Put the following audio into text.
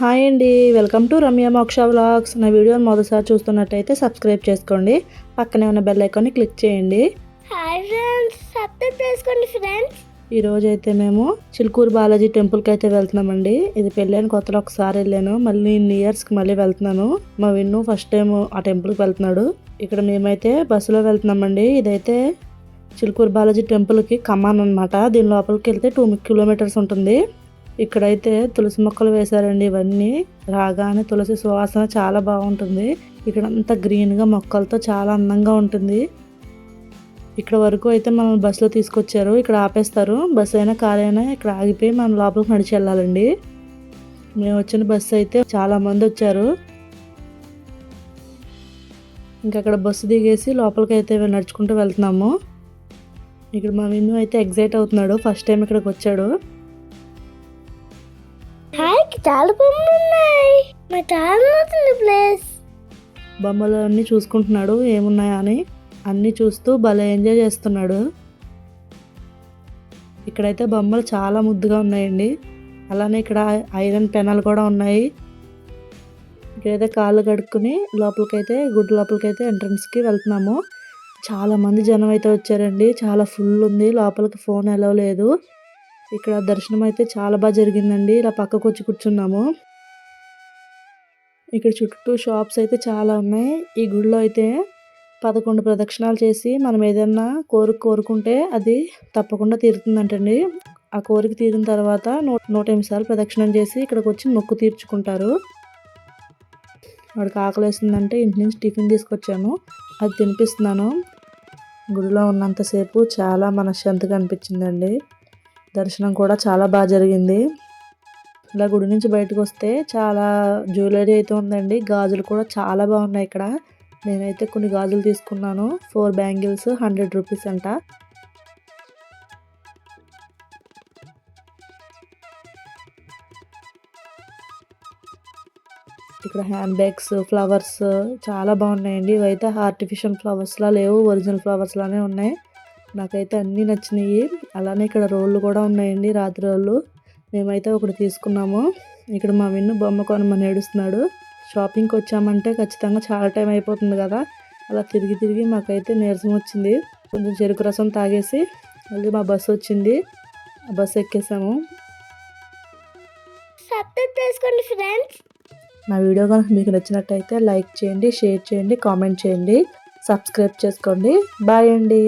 Hi అండి. Welcome to Ramya మోక్ష vlogs. నా వీడియోని మొదటిసారి చూస్తున్నట్టయితే సబ్స్క్రైబ్ చేసుకోండి. పక్కనే ఉన్న బెల్ ఐకాన్ని క్లిక్ చేయండి. Hi friends. సబ్స్క్రైబ్ చేసుకోండి ఫ్రెండ్స్. ఈ రోజు అయితే మేము చిలుకూరు బాలాజీ టెంపుల్కి అయితే వెళ్తున్నామండి. ఇది పెళ్ళైన కొత్తలో ఒకసారి వెళ్ళాను. మళ్ళీ ఇన్ని ఇయర్స్కి మళ్ళీ వెళ్తున్నాను. మా విన్ను ఫస్ట్ టైం ఆ టెంపుల్కి వెళ్తున్నాడు. ఇక్కడ మేమైతే బస్సులో వెళ్తున్నామండి. ఇదైతే చిలుకూరు బాలాజీ టెంపుల్కి కమాన్ అనమాట దీని లోపలికి వెళ్తే టూ కిలోమీటర్స్ ఉంటుంది. ఇక్కడైతే తులసి మొక్కలు వేశారండి ఇవన్నీ. రాగానే తులసి సువాసన చాలా బాగుంటుంది. ఇక్కడ అంతా గ్రీన్గా మొక్కలతో చాలా అందంగా ఉంటుంది. ఇక్కడ వరకు అయితే మనం బస్సులో తీసుకొచ్చారు. ఇక్కడ ఆపేస్తారు. బస్సు అయినా కార్ అయినా ఇక్కడ ఆగిపోయి మనం లోపలికి నడిచి వెళ్ళాలండి. మేము వచ్చిన బస్సు అయితే చాలామంది వచ్చారు. ఇంకా అక్కడ బస్సు దిగేసి లోపలికి అయితే నడుచుకుంటూ వెళ్తున్నాము. ఇక్కడ మా విన్ను అయితే ఎగ్జైట్ అవుతున్నాడు. ఫస్ట్ టైం ఇక్కడికి వచ్చాడు. హాయ్కి చాలా బొమ్మలు ఉన్నాయి మా చాలా నచ్చింది ప్లేస్. బొమ్మలు అన్నీ చూసుకుంటున్నాడు ఏమున్నాయా అని. అన్నీ చూస్తూ భలే ఎంజాయ్ చేస్తున్నాడు. ఇక్కడైతే బొమ్మలు చాలా ముద్దుగా ఉన్నాయండి. అలానే ఇక్కడ ఐరన్ పెనాలు కూడా ఉన్నాయి. ఇక్కడైతే కాళ్ళు కడుక్కుని లోపలికైతే గుడి లోపలికైతే ఎంట్రన్స్కి వెళ్తున్నాము. చాలా మంది జనం అయితే వచ్చారండి. చాలా ఫుల్ ఉంది. లోపలికి ఫోన్ అలవ్ లేదు. ఇక్కడ దర్శనం అయితే చాలా బాగా జరిగిందండి. ఇలా పక్కకు వచ్చి కూర్చున్నాము. ఇక్కడ చుట్టూ షాప్స్ అయితే చాలా ఉన్నాయి. ఈ గుడిలో అయితే పదకొండు ప్రదక్షిణాలు చేసి మనం ఏదైనా కోరిక కోరుకుంటే అది తప్పకుండా తీరుతుందంటండి. ఆ కోరిక తీరిన తర్వాత నూట నూట ఎనిమిది సార్లు ప్రదక్షిణం చేసి ఇక్కడికి వచ్చి మొక్కు తీర్చుకుంటారు. వాడికి ఆకలి వేస్తుందంటే ఇంటి నుంచి టిఫిన్ తీసుకొచ్చాను అది తినిపిస్తున్నాను. గుడిలో ఉన్నంతసేపు చాలా మనశ్శాంతిగా అనిపించిందండి. దర్శనం కూడా చాలా బాగా జరిగింది. ఇలా గుడి నుంచి బయటకు వస్తే చాలా జ్యువెలరీ అయితే ఉందండి. గాజులు కూడా చాలా బాగున్నాయి ఇక్కడ. నేనైతే కొన్ని గాజులు తీసుకున్నాను. ఫోర్ బ్యాంగిల్స్ హండ్రెడ్ రూపీస్ అంట. ఇక్కడ హ్యాండ్ బ్యాగ్స్ ఫ్లవర్స్ చాలా బాగున్నాయండి. ఇవైతే ఆర్టిఫిషియల్ ఫ్లవర్స్లా లేవు. ఒరిజినల్ ఫ్లవర్స్ లానే ఉన్నాయి. నాకైతే అన్నీ నచ్చినాయి. అలానే ఇక్కడ రోళ్ళు కూడా ఉన్నాయండి రాత్రి రోళ్ళు. మేమైతే ఒకటి తీసుకున్నాము. ఇక్కడ మా విన్ను బొమ్మ కొనమని ఏడుస్తున్నాడు. షాపింగ్కి వచ్చామంటే ఖచ్చితంగా చాలా టైం అయిపోతుంది కదా. అలా తిరిగి తిరిగి మాకైతే నీరసం వచ్చింది. కొంచెం చెరుకు రసం తాగేసి మళ్ళీ మా బస్సు వచ్చింది. ఆ బస్సు ఎక్కేసాము. సబ్స్క్రైబ్ చేసుకోండి ఫ్రెండ్స్ నా వీడియో కనుక మీకు నచ్చినట్టయితే లైక్ చేయండి షేర్ చేయండి కామెంట్ చేయండి. సబ్స్క్రైబ్ చేసుకోండి. బాయ్ అండి.